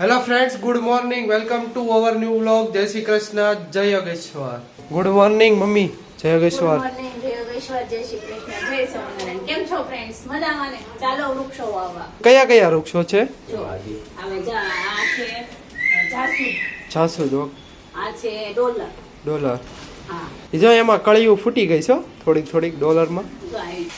Hello friends good morning welcome to our new vlog Jai Shri Krishna જય Yogeshwar good morning mummy જય યોગેશ્વર જય યોગેશ્વર, જય શ્રી કૃષ્ણ, જય સ્વામિનારાયણ. કેમ છો friends? મજામાં ને? ચાલો વૃક્ષો વાવવા. કયા કયા વૃક્ષો છે? જો, હવે જા, આ છે જાસૂદ, ડોલર. ડોલર જો એમાં કળિયું ફૂટી ગઈ છો થોડીક થોડીક ડોલરમાં.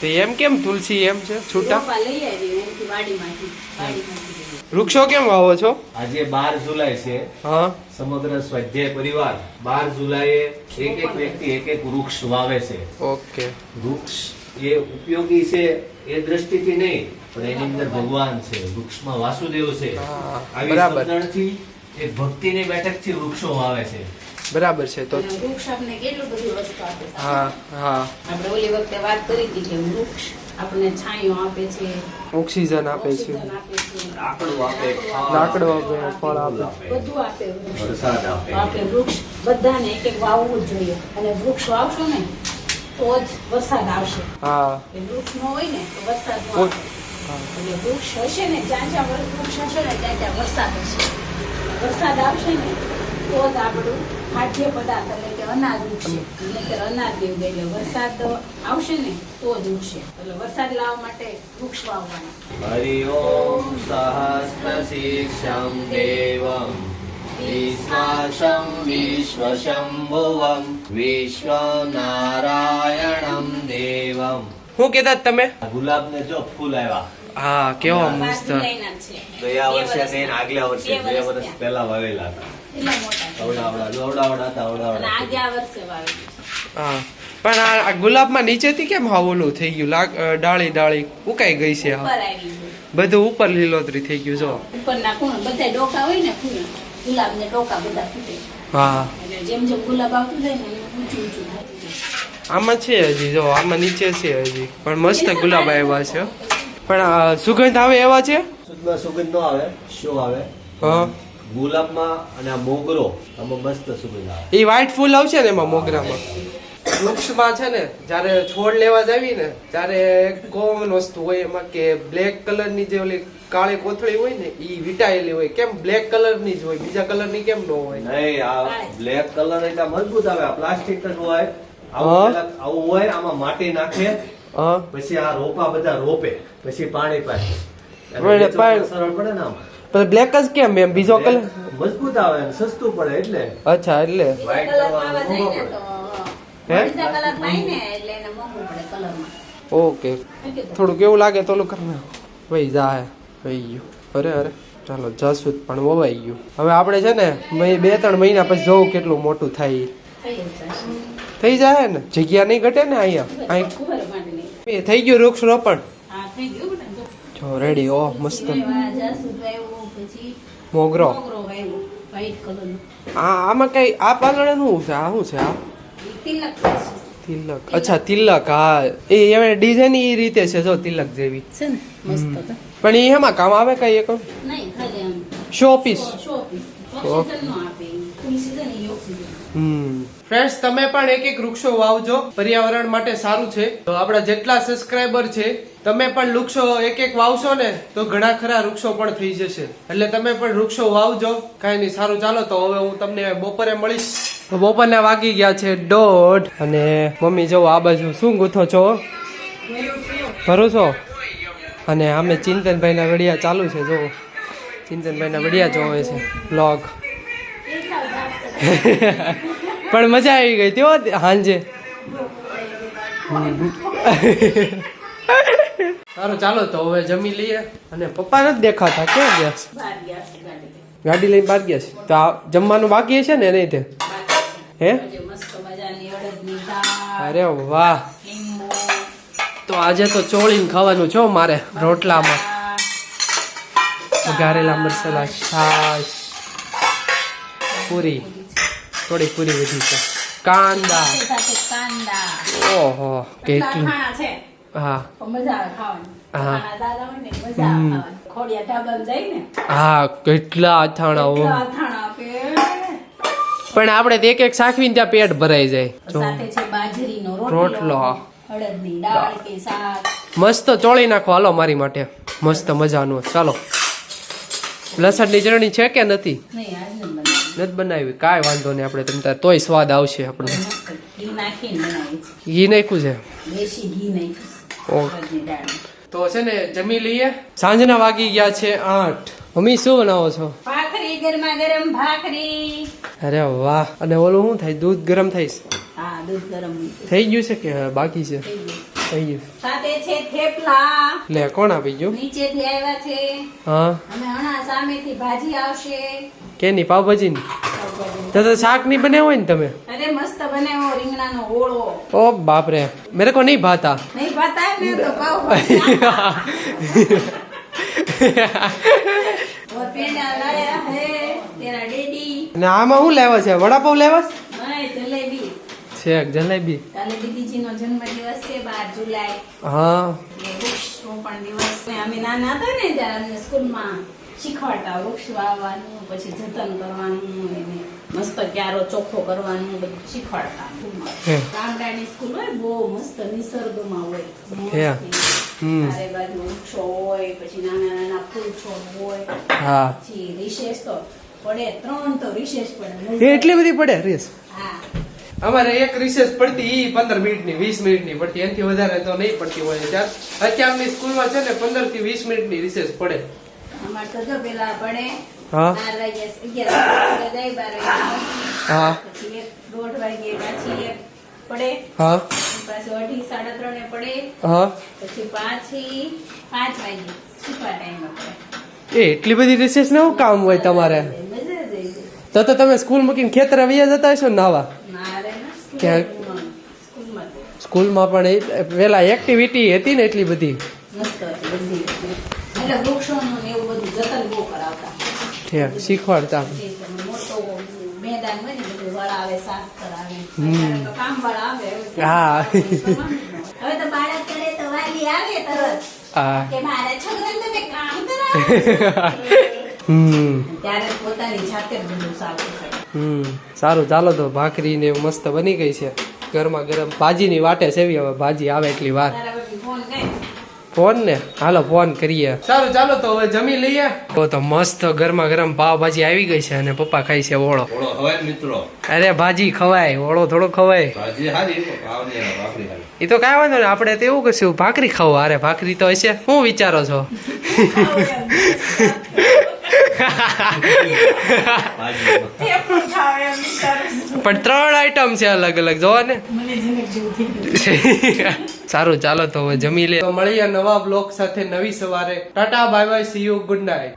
તો એમ કેમ તુલસી એમ છે? છૂટા? લઈ આવી વાડીમાંથી. વૃક્ષો કેમ વાવો છો? આજે બાર જુલાઈ છે. હા. સમગ્ર સ્વાધ્યાય પરિવાર બાર જુલાઈએ એક એક વ્યક્તિ એક એક વૃક્ષ વાવે છે. ઓકે. વૃક્ષ એ ઉપયોગી છે એ દ્રષ્ટિથી નહીં પણ એની અંદર ભગવાન છે વૃક્ષમાં વાસુદેવ છે. આવી એ સમજણથી એક ભક્તિની બેઠકથી વૃક્ષો વાવે છે. બરાબર છે તો વૃક્ષ આપણને કેટલું બધું વસ્તુ આપે હા હા. આપણે ઓલી વખતે વાત કરી હતી કે વૃક્ષ આપણને છાંયો આપે છે. ઓક્સિજન આપે છે. લાકડું આપે લાકડું આપે. ફળ આપે. બધું આપે વૃક્ષ. વરસાદ આપે. આપે વૃક્ષ. બધાને એક એક વાવવું જ જોઈએ. અને વૃક્ષ વાવશો ને તો જ વરસાદ આવશે. હા. વૃક્ષ ન હોય ને તો વરસાદ ન આવે. એટલે વૃક્ષ હશે ને જ્યાં જ્યાં વૃક્ષ હશે ને ત્યાં ત્યાં વરસાદ હશે. વરસાદ આવશે ને તો જ આપણું ખાદ્ય પદાર્થ એટલે કે અનાજ ઉગશે. નહીંતર અનાજ દેવું એટલે વરસાદ આવશે ને તો જ ઉગશે. એટલે વરસાદ લાવવા માટે વૃક્ષ વાવવાના. હરિ ઓમ સહસ્રશીર્ષમ દેવમ. વિશ્વાસમ વિશ્વશંભુવમ. વિશ્વનારાયણમ દેવમ. શું કહેતા હતા તમે? ગુલાબને જો ફૂલ આવ્યા હા કેવો મસ્ત. ગયા બે વર્ષે ને આગલા વર્ષે બે વર્ષ પહેલા વાવેલા હતા. પણ આ ગુલાબમાં નીચેથી કેમ હા ઓલું થઈ ગયું? લાગ ડાળી ડાળી ઉકાઈ ગઈ છે. હા બધું ઉપર લીલોતરી થઈ ગયું જો. ઉપરના કોણ બધા ડોકા હોય ને ગુલાબ ને ડોકા બધા ફૂટે. હા. જેમ જેમ ગુલાબ આવતું જાય ને ઊંચું ઊંચું આમાં છે હજી જો. આમાં નીચે છે હજી. પણ મસ્ત ગુલાબ આવ્યા છે. પણ આ સુગંધ આવે એવા છે? શુદ્ધમાં સુગંધ નો આવે શું આવે? હા. ગુલાબમાં અને આ મોગરો આમાં મસ્ત સુગંધ આવે. એ વ્હાઈટ ફૂલ આવશે ને એમાં મોગરામાં. વૃક્ષમાં છે ને જ્યારે છોડ લેવા જાવી ને ત્યારે કોમન વસ્તુ હોય એમાં કે બ્લેક કલરની જે ઓલી કાળી કોથળી હોય ને એ વિટાયેલી હોય. કેમ બ્લેક કલરની જ હોય બીજા કલરની કેમ ન હોય? નહીં આ બ્લેક કલર એટલે મજબૂત આવે આ પ્લાસ્ટિક જ હોય. આવું હોય આમાં માટી નાખે પછી આ રોપા બધા રોપે પછી પાણી પાય. સરળ પડે ને આમાં. પણ બ્લેક જ કેમ એમ? બીજો કલર મજબૂત આવે ને સસ્તું પડે એટલે. અચ્છા એટલે. વ્હાઈટ કલરમાં આવે મોંઘો તો હે? બીજા colour ને એટલે એને મોંઘું પડે colour માં. ઓકે થોડુંક એવું થોડું કેવું લાગે તો ઓલું ને. નાખો વહી જાય વહી ગયું. અરે અરે. ચાલો જાસૂદ પણ વવાઈ ગયું. હવે આપણે છે ને બે ત્રણ મહિના પછી જોઉં કેટલું મોટું થાય. થઈ જાય ને? જગ્યા નહીં ઘટે ને અહીંયા? અહીં થઈ ગયું વૃક્ષ રોપણ? જો. રેડી ઓહ મસ્ત. મોગરો. આ આમાં કઈ આ પાલણ શું છે? આ શું છે આ? તિલક અચ્છા તિલક હા. એ એમાં ડિઝાઇન એ રીતે છે જો તિલક જેવી. છે ને પણ એ એમાં કામ આવે કઈ એક? Showpiece showpiece. ફ્રેન્ડ્સ તમે પણ એક એક વૃક્ષો વાવજો. પર્યાવરણ માટે સારું છે. તો આપણા જેટલા સબસ્ક્રાઈબર છે, તમે પણ વૃક્ષો એક એક વાવશો ને, તો ઘણા ખરા વૃક્ષો પણ થઈ જશે. એટલે તમે પણ વૃક્ષો વાવજો. કાંઈ નહીં, સારું ચાલો તો હવે હું તમને બપોરે મળીશ. તો બપોરના વાગી ગયા છે દોઢ. અને મમ્મી જો આ બાજુ શું ગૂંથો છો? ભરો છો અને અમે ચિંતનભાઈના વડિયા ચાલુ છે જો ચિંતનભાઈના વડિયા જોવે છે. બ્લોગ પણ મજા આવી ગઈ તેઓ હાંજે. સારું ચાલો તો હવે જમી લઈએ. અને પપ્પા નથી દેખાતા કે ગયા? ગાડી લઈને. બહાર ગયા છે. તો આ જમવાનું બાકી છે ને નહીં તે હે? અરે વાહ. તો આજે તો ચોળીને ખાવાનું છો મારે રોટલામાં. વઘારેલા મરસેલા છાશ. પૂરી. થોડી પૂરી વધી છે. કાંદા. કાંદા. ઓહો કેટલા હા. હા. હા કેટલા અથાણા પણ આપણે તો એક એક શાખવીને ત્યાં પેટ ભરાઈ જાય. રોટલો. મસ્ત ચોળી નાખો. હાલો મારી માટે. મસ્ત મજાનું. ચાલો. લસણની ચટણી છે કે નથી? નથી બનાવી. કાંઈ વાંધો નહીં આપણે તમ તાર તોય સ્વાદ આવશે આપણે. ઘી નાખ્યું છે. તો છે ને જમી લઈએ. સાંજના વાગી ગયા છે આઠ. મમ્મી શું બનાવો છો? ભાખરી ગરમા ગરમ ભાખરી. અરે વાહ. અને ઓલું શું થાય? દૂધ ગરમ થઈશ હા દૂધ ગરમ. થઈ ગયું છે કે બાકી છે? થઈ ગયું છે થેપલા. લે કોણ આપી ગયું? નીચેથી આવ્યા છે. હા. અને હણા સામેથી ભાજી આવશે. કેની પાવભાજી ની તો તો શાકની બનાવો ને તમે? અરે મસ્ત બનાવો રીંગણાનો ઓળો. ઓ બાપ રે મેરે કો નહીં ભાતા. નહીં ભાતા ને તો પાવ ને આમાં હું લેવા છે? વડાપાવ લેવા છે? હાય જલેબી છેક જલેબી કાલે છે બાર જુલાઈ હા વૃક્ષનો પણ દિવસ છે. અમે નાના હતા ને ત્યારે અમને સ્કૂલમાં શીખવાડતા વૃક્ષ વાવવાનું પછી જતન કરવાનું એને મસ્ત ક્યારો ચોખ્ખો કરવાનું બધું શીખવાડતા ગામડાની સ્કૂલ હોય બહુ મસ્ત નિસર્ગમાં હોય હે. મોરથી. હમ. ચારે બાજુ વૃક્ષો હોય પછી નાના નાના ફૂલ છોડ હોય પછી રિસેસ તો પડે ત્રણ તો રિસેસ પડે એટલી બધી પડે હા અમારે એક રિસેસ પડતી ઈ પંદર મિનિટની વીસ મિનિટની પડતી. એનાથી વધારે તો નહીં પડતી હોય ત્યાર અત્યારની સ્કૂલમાં છે ને પંદરથી વીસ મિનિટની રિસેસ પડે. એ એટલી બધી રિસેસ ને શું કામ હોય તમારે. તો તો તમે સ્કૂલ મૂકીને ખેતર વ્યા જતા હશો ને નાવા ના ક્યાં? સ્કૂલમાં પણ એ પેલા એક્ટિવિટી હતી ને એટલી બધી? ઠેક શીખવાડતા. હમ. હા. ત્યારે પોતાની જાતે બધું હમ સારું ચાલો તો ભાખરી ને એવું મસ્ત બની ગઈ છે. ગરમા ગરમ ભાજીની વાટે સેવી હવે ભાજી આવે એટલી વાર. ફોન ને? હાલો ફોન કરીએ. સારું ચાલો તો હવે જમી લઈએ. તો તો મસ્ત ગરમા ગરમ પાવભાજી આવી ગઈ છે અને પપ્પા ખાય છે ઓળો. હવે મિત્રો? અરે ભાજી ખવાય ઓળો થોડો ખવાય. ભાજી હારી ભાવની ભાખરી હારી. એ તો કાંઈ વાંધો ને આપણે તો એવું કશું ભાખરી ખાવું અરે ભાખરી તો હશે. શું વિચારો છો? ભાજી પણ ત્રણ આઈટમ છે અલગ અલગ જોવા ને. સારું ચાલો તો હવે જમી લે. તો મળીએ નવા બ્લોગ સાથે નવી સવારે. Tata bye bye see you good night